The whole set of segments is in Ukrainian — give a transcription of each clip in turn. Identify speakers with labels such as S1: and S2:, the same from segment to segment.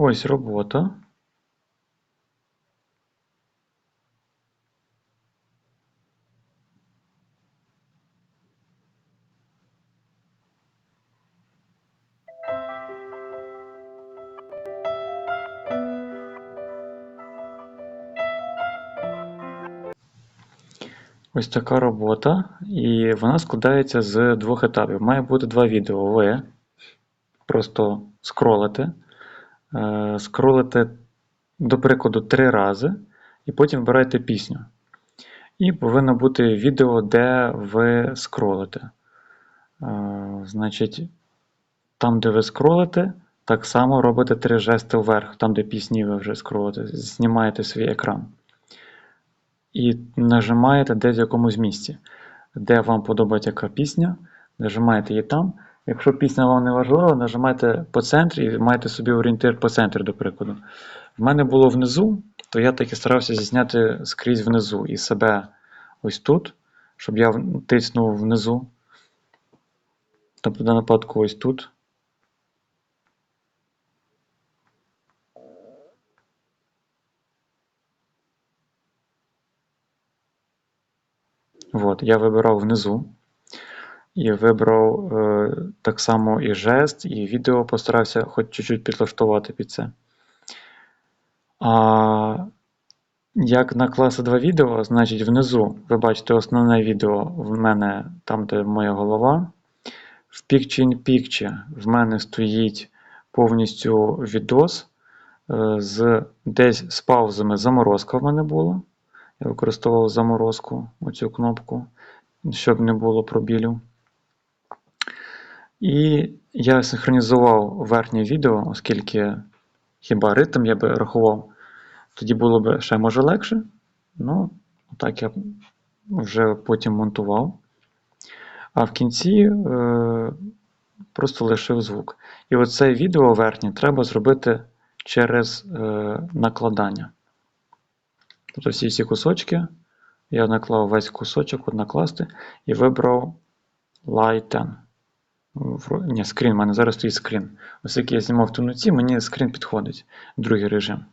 S1: Ось робота. Ось така робота, і вона складається з двох етапів. Має бути два відео. Ви просто скролите, скролите, до прикладу, три рази, і потім вибираєте пісню. І повинно бути відео, де ви скролите. Е, Значить, там, де ви скролите, так само робите три жести вверх, там, де пісні ви вже скролите, знімаєте свій екран. І нажимаєте десь в якомусь місці, де вам подобається яка пісня, нажимаєте її там. Якщо пісня вам не важлива, нажимаєте по центрі і маєте собі орієнтир по центрі, до прикладу. В мене було внизу, то я таки старався зняти скрізь внизу і себе ось тут, щоб я тиснув внизу. Тобто, в даному випадку ось тут. От, я вибирав внизу. І вибрав е, так само і жест, і відео постарався хоч чуть-чуть підлаштувати під це. А як накласти два відео, значить внизу ви бачите основне відео в мене там, де моя голова. В Picture in Picture в мене стоїть повністю відос е, з десь з паузами заморозка в мене була. Я використовував заморозку, оцю кнопку, щоб не було пробілів. І я синхронізував верхнє відео, оскільки хіба ритм я би рахував, тоді було б ще може легше. Ну, так я вже потім монтував. А в кінці е, просто лишив звук. І оце відео верхнє треба зробити через е, накладання. Тобто всі ці кусочки я наклав весь кусочок от накласти і вибрав Lighten. Ні, скрін, у мене зараз стоїть скрін. Оскільки я знімав в темноті, мені скрін підходить, другий режим.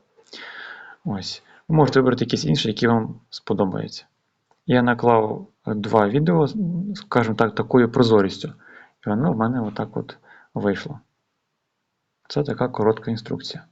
S1: Ось. Ви можете вибрати якийсь інший, який вам сподобається. Я наклав два відео, скажімо так, такою прозорістю. І воно в мене отак от вийшло. Це така коротка інструкція.